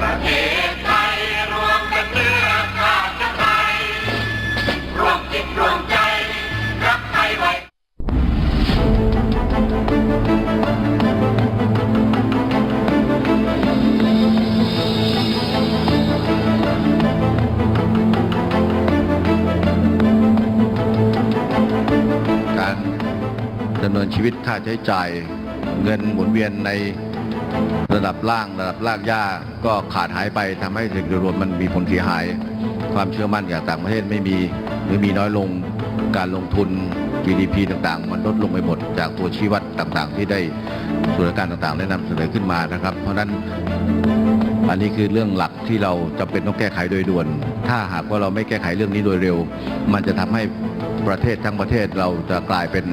ประเทศไทยรวมกันเนื้อชาติไทยรวมจิตรวมใจ รักไทยไว้การดำเนินชีวิตค่าใช้จ่าย เงินหมุนเวียนใน ระดับล่างระดับลางย่าก็ขาดหายไปทำให้เศรษฐกิจรวมมันมีผลเสียหาย ความเชื่อมั่นจากต่างประเทศไม่มีหรือมีน้อยลงการลงทุน GDP ต่างๆ มันลดลงไปหมดจากตัวชี้วัดต่างๆ ที่ได้ส่วนรการต่างๆ ได้นำเสนอขึ้นมานะครับ เพราะฉะนั้นอันนี้คือเรื่องหลักที่เราจำเป็นต้องแก้ไขโดยด่วน ถ้าหากว่าเราไม่แก้ไขเรื่องนี้โดยเร็ว มันจะทำให้ประเทศทั้งประเทศเราจะกลายเป็น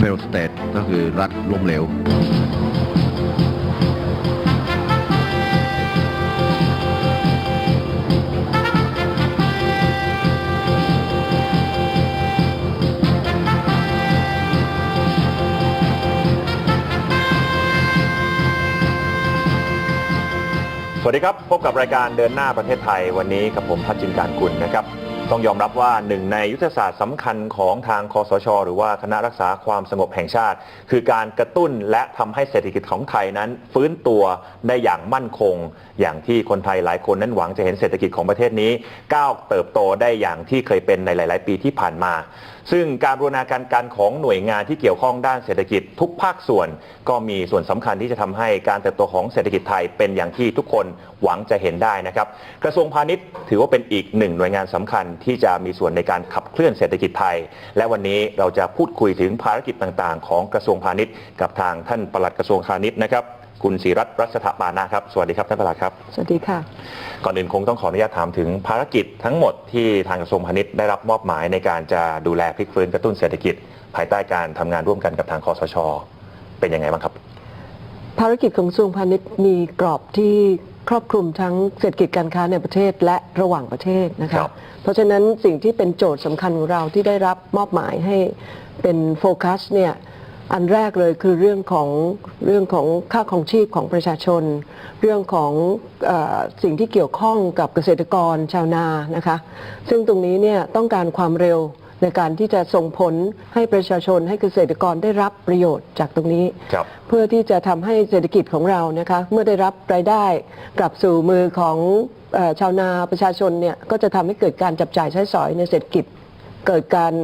fail state ก็คือรัฐล้มเหลว วัสดีครับ พบกับรายการเดินหน้าประเทศไทยวันนี้กับผมพัชจินการกุลนะครับ ต้องยอมรับว่าหนึ่งในยุทธศาสตร์สำคัญของทางคอสช หรือว่าคณะรักษาความสงบแห่งชาติ คือการกระตุ้นและทำให้เศรษฐกิจของไทยนั้น ฟื้นตัวได้อย่างมั่นคง อย่างที่คนไทยหลายคนนั้นหวังจะเห็นเศรษฐกิจของประเทศนี้ ก้าวเติบโตได้อย่างที่เคยเป็นในหลาย ๆ ปีที่ผ่านมา ซึ่งการบูรณาการการของหน่วยงานที่เกี่ยวข้องด้านเศรษฐกิจทุกภาคส่วน ก็มีส่วนสำคัญที่จะทำให้การเติบโตของเศรษฐกิจไทยเป็นอย่างที่ทุกคนหวังจะเห็นได้นะครับ กระทรวงพาณิชย์ถือว่าเป็นอีกหนึ่งหน่วยงานสำคัญที่จะมีส่วนในการขับเคลื่อนเศรษฐกิจไทย และวันนี้เราจะพูดคุยถึงภารกิจต่างๆ ของกระทรวงพาณิชย์กับทางท่านปลัดกระทรวงพาณิชย์นะครับ คุณศรีรัตน์รัชถปานะครับ สวัสดีครับท่านปลัดครับ สวัสดีค่ะ ก่อนอื่นคงต้องขออนุญาตถามถึงภารกิจทั้งหมดที่ทางกระทรวงพาณิชย์ได้รับมอบหมายในการจะดูแลพลิกฟื้นกระตุ้นเศรษฐกิจ ภายใต้การทำงานร่วมกันกับทางคอสช เป็นยังไงบ้างครับ ภารกิจของกระทรวงพาณิชย์มีกรอบที่ครอบคลุมทั้งเศรษฐกิจการค้าในประเทศและระหว่างประเทศนะครัคะบเพราะฉะนั้นสิ่งที่เป็นโจทย์สำคัญของเราที่ได้รับมอบหมายให้เป็นโฟกัสเนี่ย อันแรกเลยคือเรื่องของเรื่องของค่าของชีพของประชาชน เรื่องของเออสิ่งที่เกี่ยวข้องกับเกษตรกรชาวนานะคะ ซึ่งตรงนี้เนี่ยต้องการความเร็วในการที่จะส่งผลให้ประชาชนให้เกษตรกรได้รับประโยชน์จากตรงนี้ครับเพื่อที่จะทำให้เศรษฐกิจของเรานะคะเมื่อได้รับรายได้กลับสู่มือของเออชาวนาประชาชนเนี่ยก็จะทำให้เกิดการจับจ่ายใช้สอยในเศรษฐกิจ เกิดการ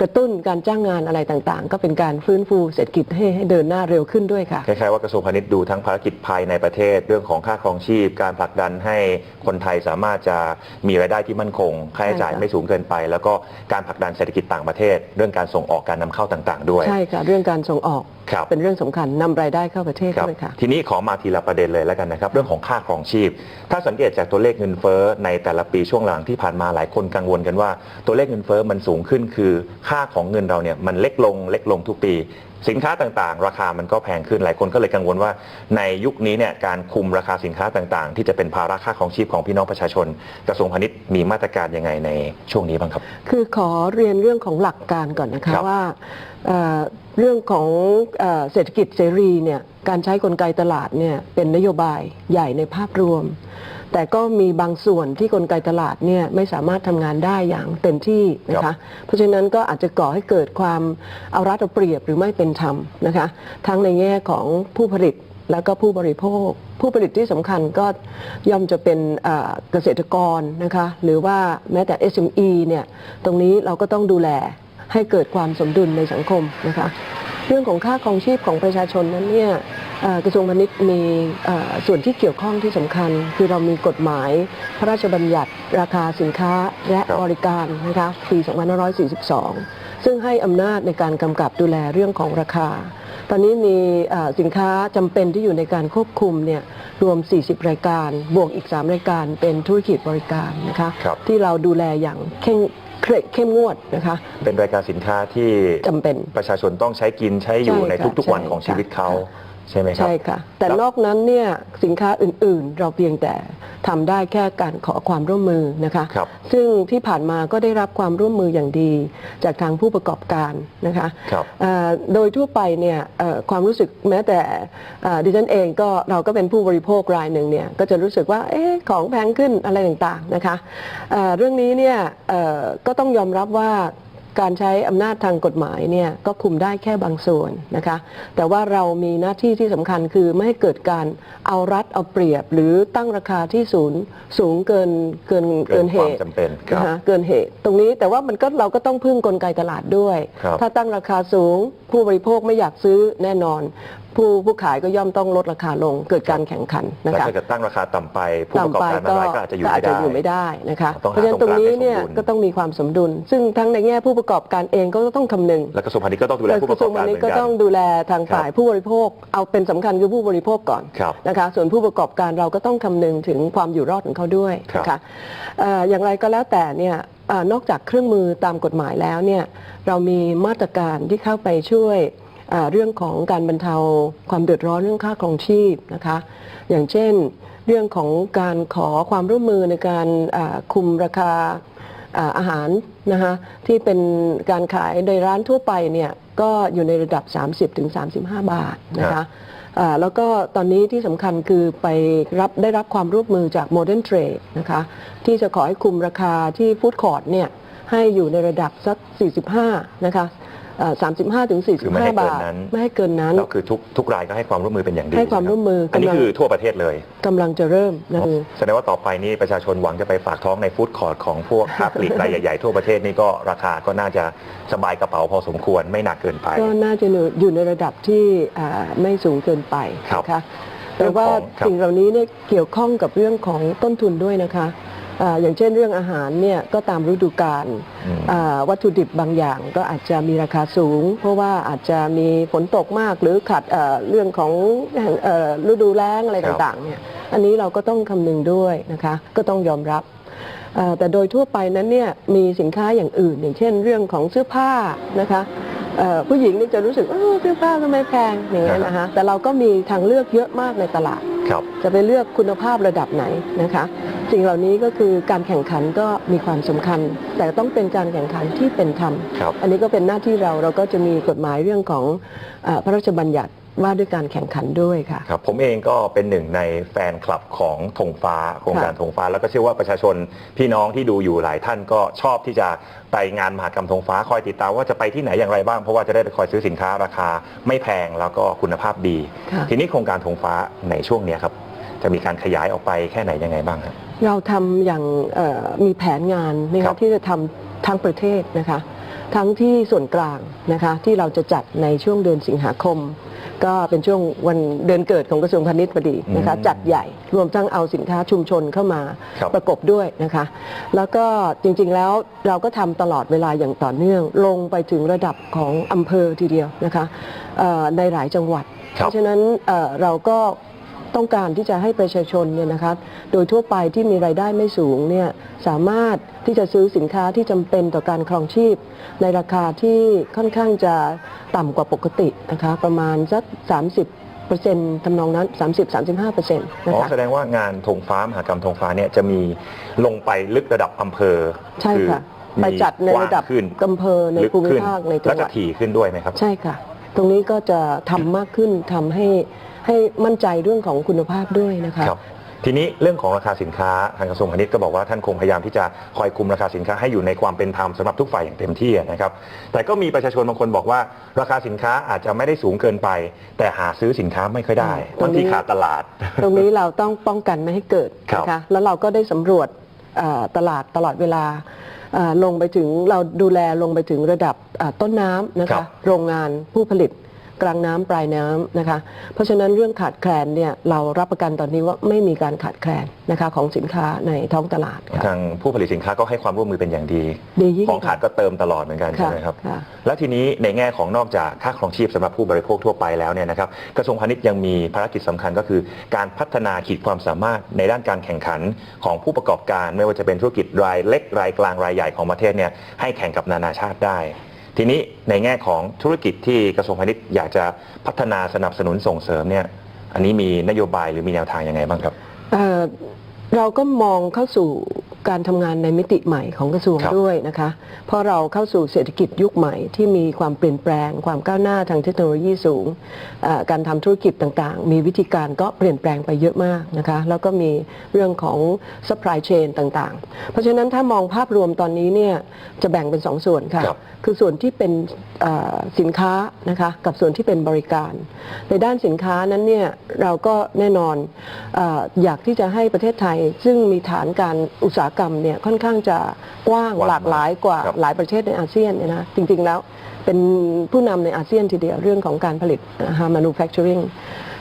กระตุ้นการจ้างงานอะไรต่างๆ ก็เป็นการฟื้นฟูเศรษฐกิจให้ให้เดินหน้าเร็วขึ้นด้วยค่ะ คล้ายๆว่ากระทรวงพาณิชย์ดูทั้งภารกิจภายในประเทศ เรื่องของค่าครองชีพ การผลักดันให้คนไทยสามารถจะมีรายได้ที่มั่นคง ค่าใช้จ่ายใช่ค่ะ ไม่สูงเกินไป แล้วก็การผลักดันเศรษฐกิจต่างประเทศ เรื่องการส่งออกการนำเข้าต่างๆ ด้วย ใช่ค่ะ เรื่องการส่งออกครับ เป็นเรื่องสำคัญนำรายได้เข้าประเทศครับด้วยค่ะ ทีนี้ขอมาทีละประเด็นเลยแล้วกันนะครับ เรื่องของค่าครองชีพ ถ้าสังเกตจากตัวเลขเงินเฟ้อในแต่ละปีช่วงหลังที่ผ่านมาหลายคนกังวลกันว่า ตัวเลขเงินเฟ้อมันสูงขึ้นคือค่าของเงินเราเนี่ยมันเล็กลงเล็กลงทุกปี สินค้าต่างๆ ราคามันก็แพงขึ้นหลายคนก็เลยกังวลว่า ในยุคนี้เนี่ยการคุมราคาสินค้าต่างๆ ที่จะเป็นภาระค่าครองชีพของพี่น้องประชาชน กระทรวงพาณิชย์มีมาตรการยังไงในช่วงนี้บ้างครับ คือขอเรียนเรื่องของหลักการก่อนนะคะครับว่าเอ่อเรื่องของเอ่อเศรษฐกิจเสรีเนี่ยการใช้กลไกตลาดเนี่ยเป็นนโยบายใหญ่ในภาพรวม แต่ก็มีบางส่วนที่กลไกตลาดเนี่ยไม่สามารถทำงานได้อย่างเต็มที่นะครัคะ บ เพราะฉะนั้นก็อาจจะก่อให้เกิดความเอารัดเอาเปรียบหรือไม่เป็นธรรมนะคะ ทั้งในแง่ของผู้ผลิตแล้วก็ผู้บริโภค ผู้ผลิตที่สำคัญก็ย่อมจะเป็นเอ่อเกษตรกรนะคะ หรือว่าแม้แต่ SME เนี่ยตรงนี้เราก็ต้องดูแลให้เกิดความสมดุลในสังคมนะคะ เรื่องของค่าครองชีพของประชาชนนั้นเนี่ยเอ่อกระทรวงพาณิชย์มีเอ่อส่วนที่เกี่ยวข้องที่สำคัญ คือเรามีกฎหมายพระราชบัญญัติราคาสินค้าและครับบริการนะคะปี 2542 ซึ่งให้อำนาจในการกำกับดูแลเรื่องของราคา ตอนนี้มีเอ่อสินค้าจำเป็นที่อยู่ในการควบคุมเนี่ยรวม 40 รายการ บวกอีก 3 รายการเป็นธุรกิจบริการนะคะครับที่เราดูแลอย่างเข้ม เคร่งเข้มงวดนะคะ เป็นรายการสินค้าที่จำเป็น ประชาชนต้องใช้กินใช้อยู่ใช่ในค่ะทุกๆวันใช่ของชีวิตเขา ค่ะ ใช่ไหมครับ ใช่ค่ะ แต่แล้วนอกนั้นเนี่ยสินค้าอื่นๆ เราเพียงแต่ทำได้แค่การขอความร่วมมือนะคะครับซึ่งที่ผ่านมาก็ได้รับความร่วมมืออย่างดี จากทางผู้ประกอบการนะคะครับเอ่อโดยทั่วไปเนี่ยเอ่อความรู้สึกแม้แต่เอ่อดิฉันเองก็เราก็เป็นผู้บริโภครายหนึ่งเนี่ยก็จะรู้สึกว่าเอ๊ะของแพงขึ้นอะไรต่างๆนะคะเอ่อเรื่องนี้เนี่ยเอ่อก็ต้องยอมรับว่า การใช้อำนาจทางกฎหมายเนี่ยก็คุมได้แค่บางส่วนนะคะ แต่ว่าเรามีหน้าที่ที่สำคัญคือไม่ให้เกิดการเอารัดเอาเปรียบ หรือตั้งราคาที่สูงสูงเกินเกินเกินเหความตุจำเป็นครับนะคะเกินเหตุ ตรงนี้แต่ว่ามันก็เราก็ต้องพึ่งกลไกตลาดด้วยครับถ้าตั้งราคาสูง ผู้บริโภคไม่อยากซื้อแน่นอนผู้ผู้ขายก็ย่อมต้องลดราคาลงเกิดการแข่งขันนะแต่คะถ้าเกิดตั้งราคาต่ำไป ผู้ประกอบต่ำไปการรายก็อาจจะอยู่ไม่ได้อยู่ไม่ได้นะคะต้องหาเพราะฉะนั้นตรงนี้เนี่ยตรงกลางให้สมดุลก็ต้องมีความสมดุล ซึ่งทั้งในแง่ผู้ประกอบการเองก็ต้องคำนึงแล้วกระทรวงพาณิชย์ก็ต้องดูแลผู้ประกอบการเหมือนก็กันต้องดูแลทางฝ่ายผู้บริโภค เอาเป็นสำคัญคือผู้บริโภคก่อนครับนะคะ ส่วนผู้ประกอบการเราก็ต้องคำนึงถึงความอยู่รอดของเขาด้วยนะครัคะบเอ่ออย่างไรก็แล้วแต่เนี่ยเอ่อนอกจากเครื่องมือตามกฎหมายแล้วเนี่ยเรามีมาตรการที่เข้าไปช่วยเอ่อเรื่องของการบรรเทาความเดือดร้อนเรื่องค่าครองชีพนะคะ อย่างเช่นเรื่องของการขอความร่วมมือในการอ่าคุมราคา อ่าอาหารนะคะที่เป็นการขายในร้านทั่วไปเนี่ยก็อยู่ในระดับ 30-35 บาทนะครัคะบอ่าแล้วก็ตอนนี้ที่สำคัญคือไปรับได้รับความร่วมมือจาก Modern Trade นะคะที่จะขอให้คุมราคาที่ฟู้ดคอร์ t เนี่ยให้อยู่ในระดับสัก 45 นะคะ อ่า35ถึงคือไม่ให้45เกินบาทนั้น ไม่ให้เกินนั้น แล้วคือทุกทุกรายก็ให้ความร่วมมือเป็นอย่างดีให้ความร่วมมืออันนี้กำลัง คือทั่วประเทศเลยกำลังจะเริ่มนะคือ แสดงว่าต่อไปนี่ประชาชนหวังจะไปฝากท้องในฟู้ดคอร์ทของพวกค้าปลีกรายใหญ่ๆทั่วประเทศนี่ก็ราคาก็น่าจะสบายกระเป๋าพอสมควรไม่หนักเกินไป ก็น่าจะอยู่ในระดับที่อ่าไม่สูงเกินไปครับนะคะแต่ว่าเรื่องของครับ สิ่งเหล่านี้เนี่ยเกี่ยวข้องกับเรื่องของต้นทุนด้วยนะคะ อาอย่างเช่นเรื่องอาหารเนี่ยก็ตามฤดูกาลอืมอ่าวัตถุดิบบางอย่างก็อาจจะมีราคาสูง เพราะว่าอาจจะมีฝนตกมากหรือขัดเอ่อเรื่องของเอ่อฤดูแล้งอะไรครับต่างๆเนี่ยอันนี้เราก็ต้องคำนึงด้วยนะคะก็ต้องยอมรับเอ่อแต่โดยทั่วไปนั้นเนี่ยมีสินค้าอย่างอื่น อย่างเช่น เรื่องของเสื้อผ้านะคะเอ่อผู้หญิงนี่จะรู้สึกว่าเออเสื้อผ้าทำไมแพงอย่างเงี้ยนะคะแต่เราก็มีทางเลือกเยอะมากในตลาดครับจะไปเลือกคุณภาพระดับไหนนะคะ สิ่งเหล่านี้ก็คือการแข่งขันก็มีความสำคัญ แต่ต้องเป็นการแข่งขันที่เป็นธรรมครับอันนี้ก็เป็นหน้าที่เราเราก็จะมีกฎหมายเรื่องของเออพระราชบัญญัติว่าด้วยการแข่งขันด้วยค่ะครับผมเองก็เป็นหนึ่งในแฟนคลับของธงฟ้าโครงการค่ะธงฟ้าแล้วก็เชื่อว่าประชาชนพี่น้องที่ดูอยู่หลายท่านก็ชอบที่จะไปงานมหากรรมธงฟ้าคอยติดตามว่าจะไปที่ไหนอย่างไรบ้างเพราะว่าจะได้ไปคอยซื้อสินค้าราคาไม่แพงแล้วก็คุณภาพดีค่ะทีนี้โครงการธงฟ้าในช่วงเนี้ยครับจะมีการขยายออกไปแค่ไหนยังไงบ้างครับ เราทำอย่างเอ่อมีแผนงานนะครัคะบที่จะทำทั้งประเทศนะคะ ทั้งที่ส่วนกลางนะคะที่เราจะจัดในช่วงเดือนสิงหาคม ก็เป็นช่วงวันเดือนเกิดของกระทรวงพาณิชย์พอดีนะคะอืมจัดใหญ่รวมทั้งเอาสินค้าชุมชนเข้ามาครับประกบด้วยนะคะ แล้วก็จริงๆแล้วเราก็ทำตลอดเวลาอย่างต่อเนื่อง ลงไปถึงระดับของอำเภอทีเดียวนะคะเอ่อในหลายจังหวัดครับเพราะฉะนั้นเอ่อเราก็ ต้องการที่จะให้ประชาชนเนี่ยนะครับโดยทั่วไปที่มีรายได้ไม่สูงเนี่ยสามารถที่จะซื้อสินค้าที่จำเป็นต่อการครองชีพ ในราคาที่ค่อนข้างจะต่ำกว่าปกตินะคะประมาณสัก 30เปอร์เซ็นต์ทำนองนั้น 30-35เปอร์เซ็นต์นะอ๋อคะแสดงว่างานธงฟ้ามหากรรมธงฟ้าเนี่ยจะมีลงไปลึกระดับอำเภอ ใช่ค่ะอไปจัดในมีกว้างระดับขึ้นอำเภอในลึกภูมิขึ้นภาคในจัและงหจะวัดถี่ขึ้นด้วยไหมครับ ใช่ค่ะ ตรงนี้ก็จะทำมากขึ้นทำให้ ให้มั่นใจเรื่องของคุณภาพด้วยนะคะ ครับทีนี้เรื่องของราคาสินค้าทางกระทรวงพาณิชย์ก็บอกว่าท่านคงพยายามที่จะคอยคุมราคาสินค้าให้อยู่ในความเป็นธรรมสำหรับทุกฝ่ายอย่างเต็มที่นะครับแต่ก็มีประชาชนบางคนบอกว่า ราคาสินค้าอาจจะไม่ได้สูงเกินไป แต่หาซื้อสินค้าไม่ค่อยได้ตรงนี้ บางทีขาดตลาด ตรงนี้เราต้องป้องกันไม่ให้เกิดครับนะคะแล้วเราก็ได้สำรวจเอ่อตลาดตลอดเวลาเอ่อลงไปถึงเราดูแลลงไปถึงระดับเอ่อต้นน้ำนะครัคะบ โรงงานผู้ผลิต กลางน้ำปลายน้ำนะคะ เพราะฉะนั้นเรื่องขาดแคลนเนี่ยเรารับประกันตอนนี้ว่าไม่มีการขาดแคลนนะคะของสินค้าในท้องตลาดค่ะ ทางผู้ผลิตสินค้าก็ให้ความร่วมมือเป็นอย่างดีดียิ่งของขาดก็เติมตลอดเหมือนกันใช่ค่ะไหมครับ ค่ะแล้วทีนี้ในแง่ของนอกจากค่าครองชีพสำหรับผู้บริโภคทั่วไปแล้วเนี่ยนะครับกระทรวงพาณิชย์ยังมีภารกิจสำคัญก็คือ การพัฒนาขีดความสามารถในด้านการแข่งขันของผู้ประกอบการ ไม่ว่าจะเป็นธุรกิจรายเล็กรายกลางรายใหญ่ของประเทศเนี่ยให้แข่งกับนานาชาติได้ ทีนี้ในแง่ของธุรกิจที่กระทรวงพาณิชย์อยากจะพัฒนาสนับสนุนส่งเสริมเนี่ยอันนี้มีนโยบายหรือมีแนวทางยังไงบ้างครับ เอ่อเราก็มองเข้าสู่การทำงานในมิติใหม่ของกระทรวงครับ ด้วยนะคะเพราะเราเข้าสู่เศรษฐกิจยุคใหม่ที่มีความเปลี่ยนแปลง ความก้าวหน้าทางเทคโนโลยีสูงเอ่อการทำธุรกิจต่างๆ มีวิธีการก็เปลี่ยนแปลงไปเยอะมากนะคะแล้วก็มีเรื่องของ supply chain ต่างๆ เพราะฉะนั้นถ้ามองภาพรวมตอนนี้เนี่ยจะแบ่งเป็นสองส่วนค่ะ ครับ คือส่วนที่เป็นเอ่อสินค้านะคะกับส่วนที่เป็นบริการ ในด้านสินค้านั้นเนี่ยเราก็แน่นอนเอออยากที่จะให้ประเทศไทยซึ่งมีฐานการอุตสาหกรรมเนี่ยค่อนข้างจะกว้างกว้างหลากหลายกว่าครับ หลายประเทศในอาเซียนเนี่ยนะจริงๆแล้วเป็นผู้นำในอาเซียนทีเดียวเรื่องของการผลิตนะคะ manufacturing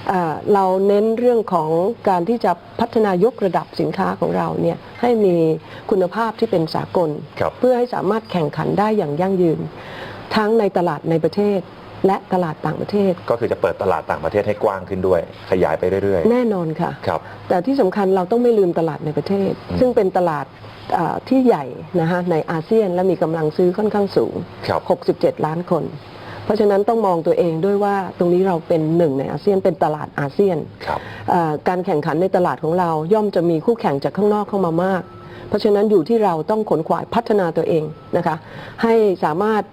เอ่อเราเน้นเรื่องของการที่จะพัฒนายกระดับสินค้าของเราเนี่ยให้มีคุณภาพที่เป็นสากล ครับ เพื่อให้สามารถแข่งขันได้อย่างยั่งยืน ทั้งในตลาดในประเทศ และตลาดต่างประเทศ ก็คือจะเปิดตลาดต่างประเทศให้กว้างขึ้นด้วย ขยายไปเรื่อยแน่นอนค่ะๆครับ แต่ที่สำคัญเราต้องไม่ลืมตลาดในประเทศอืมซึ่งเป็นตลาดอ่าที่ใหญ่นะคะในอาเซียนและมีกำลังซื้อค่อนข้างสูงครับ67 ล้านคน เพราะฉะนั้นต้องมองตัวเองด้วยว่าตรงนี้เราเป็นหนึ่งในอาเซียนเป็นตลาดอาเซียนครับอ่าการแข่งขันในตลาดของเราย่อมจะมีคู่แข่งจากข้างนอกเข้ามามาก เพราะฉะนั้นอยู่ที่เราต้องขนขวายพัฒนาตัวเองนะคะให้สามารถ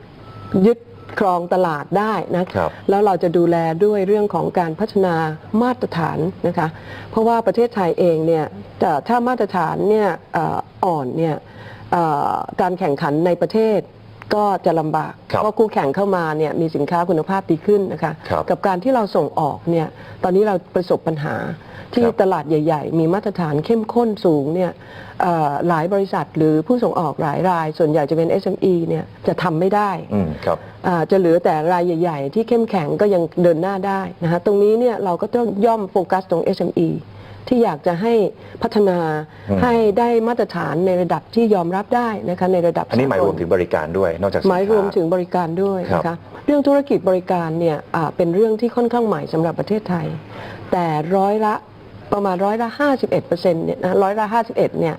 ยึด ครองตลาดได้นะครับแล้วเราจะดูแลด้วยเรื่องของการพัฒนามาตรฐานนะคะ เพราะว่าประเทศไทยเองเนี่ยแต่ถ้ามาตรฐานเนี่ยเอ่ออ่อนเนี่ยเอ่อการแข่งขันในประเทศ ก็จะลำบากครับเพราะคู่แข่งเข้ามาเนี่ยมีสินค้าคุณภาพดีขึ้นนะคะ ครับกับการที่เราส่งออกเนี่ยตอนนี้เราประสบปัญหาที่ครับตลาดใหญ่ ๆ มีมาตรฐานเข้มข้นสูงเนี่ยเอ่อหลายบริษัทหรือผู้ส่งออกหลายราย ส่วนใหญ่จะเป็น SME เนี่ยจะทำไม่ได้ อืมครับ อ่าจะเหลือแต่รายใหญ่ ๆ ที่เข้มแข็งก็ยังเดินหน้าได้นะคะตรงนี้เนี่ยเราก็ต้องย่อมโฟกัสตรง SME ที่อยากจะให้พัฒนาอืมให้ได้มาตรฐานในระดับที่ยอมรับได้นะคะในระดับอันนี้หมายสกลรวมถึงบริการด้วยนอกจากสินหมายค้ารวมถึงบริการด้วยครับนะคะเรื่องธุรกิจบริการเนี่ยอ่าเป็นเรื่องที่ค่อนข้างใหม่สำหรับประเทศไทย แต่ร้อยละประมาณร้อยละ 51เปอร์เซ็นต์เนี่ยนะร้อยละ 51เนี่ย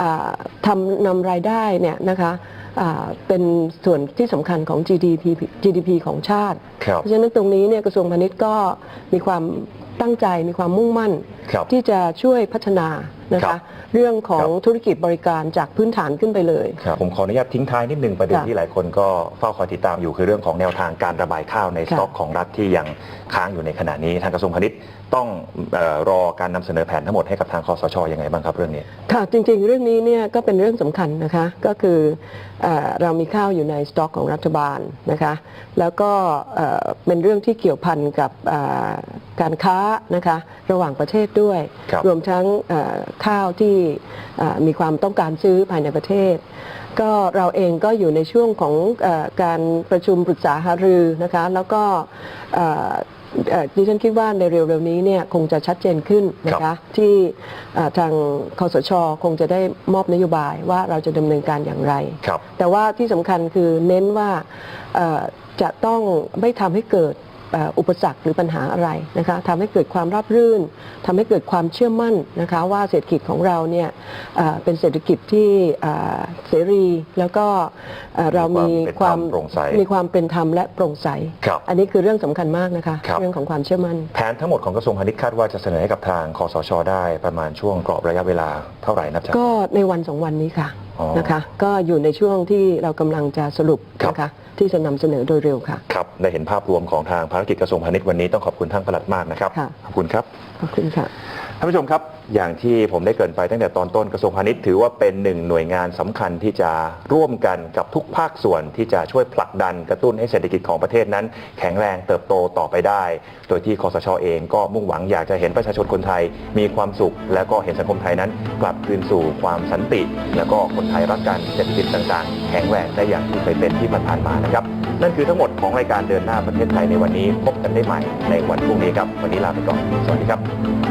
อ่าทำนำรายได้เนี่ยนะคะอ่าเป็นส่วนที่สำคัญของ GDP GDP ของชาติครับเพราะฉะนั้นตรงนี้เนี่ยกระทรวงพาณิชย์ก็มีความ ตั้งใจมีความมุ่งมั่น ครับ ที่จะช่วยพัฒนานะครัคะ บเรื่องของครับ ธุรกิจบริการจากพื้นฐานขึ้นไปเลย ครับผมขออนุญาตทิ้งท้ายนิดหนึ่งประเด็นค่ะที่หลายคนก็เฝ้าคอยติดตามอยู่คือเรื่องของแนวทางการระบายข้าวในสค่ะต็อกของรัฐที่ยังค้างอยู่ในขณะนี้ ทางกระทรวงพาณิชย์ต้องเออรอการนำเสนอแผนทั้งหมดให้กับทางคอสชยังไงบ้างครับเรื่องนี้ ค่ะจริงๆ เรื่องนี้เนี่ยก็เป็นเรื่องสำคัญนะคะ ก็คือเออเรามีข้าวอยู่ในสต็อกของรัฐบาลนะคะ แล้วก็เอ่อเป็นเรื่องที่เกี่ยวพันกับเอ่อการค้านะคะระหว่างประเทศด้วย ครับรวมทั้งเอ่อข้าวที่เอ่อมีความต้องการซื้อภายในประเทศ ก็เราเองก็อยู่ในช่วงของเออการประชุมปรึกษาหารือนะคะแล้วก็เอ่อเอ่อดิฉันคิดว่าในเร็วๆนี้เนี่ยคงจะชัดเจนขึ้นนะครัคะบ ที่เอ่อทางคอสชคงจะได้มอบนโยบายว่าเราจะดำเนินการอย่างไร ครับ แต่ว่าที่สำคัญคือเน้นว่าเอ่อจะต้องไม่ทำให้เกิดเอ่ออุปสรรคหรือปัญหาอะไรนะคะทำให้เกิดความราบรื่นทำให้เกิดความเชื่อมั่นนะคะว่าเศรษฐกิจของเราเนี่ยเอ่อเป็นเศรษฐกิจที่เอ่อเสรีแล้วก็เอ่อเรามีมีความเป็นธรรมโปร่งใสมีความเป็นธรรมและโปร่งใสครับอันนี้คือเรื่องสำคัญมากนะคะครับเรื่องของความเชื่อมั่น แผนทั้งหมดของกระทรวงพาณิชย์คาดว่าจะเสนอให้กับทางคอสช ได้ประมาณช่วงกรอบระยะเวลาเท่าไหร่นับจากก็ในวันสองวันนี้ค่ะอ๋อ นะคะ ก็อยู่ในช่วงที่เรากำลังจะสรุปครับนะคะที่จะนำเสนอโดยเร็วค่ะ ครับ ได้เห็นภาพรวมของทางภารกิจกระทรวงพาณิชย์วันนี้ต้องขอบคุณท่านปลัดมากนะครับ ค่ะ ขอบคุณครับ ขอบคุณค่ะ ท่านผู้ชมครับ อย่างที่ผมได้เกรินไปตั้งแต่ตอนต้นกระทรวงพาณิชย์ถือว่าเป็นหนึ่งหน่วยงานสำคัญที่จะร่วมกันกับทุกภาคส่วนที่จะช่วยผลักดันกระตุ้นให้เศรษฐกิจของประเทศนั้น แข็งแรงเติบโตต่อไปได้ โดยที่คอสชเองก็มุ่งหวังอยากจะเห็นประชาชนคนไทยมีความสุข และก็เห็นสังคมไทยนั้นกลับคืนสู่ความสันติ แล้วก็คนไทยรักกันเศรษฐกิจต่างๆ แข็งแรงได้อย่างที่เคยเป็นที่ผ่านมานะครับนั่นคือทั้งหมดของรายการเดินหน้าประเทศไทยในวันนี้พบกันได้ใหม่ในวันพรุ่งนี้ครับวันนี้ลาไปก่อนสวัสดีครับ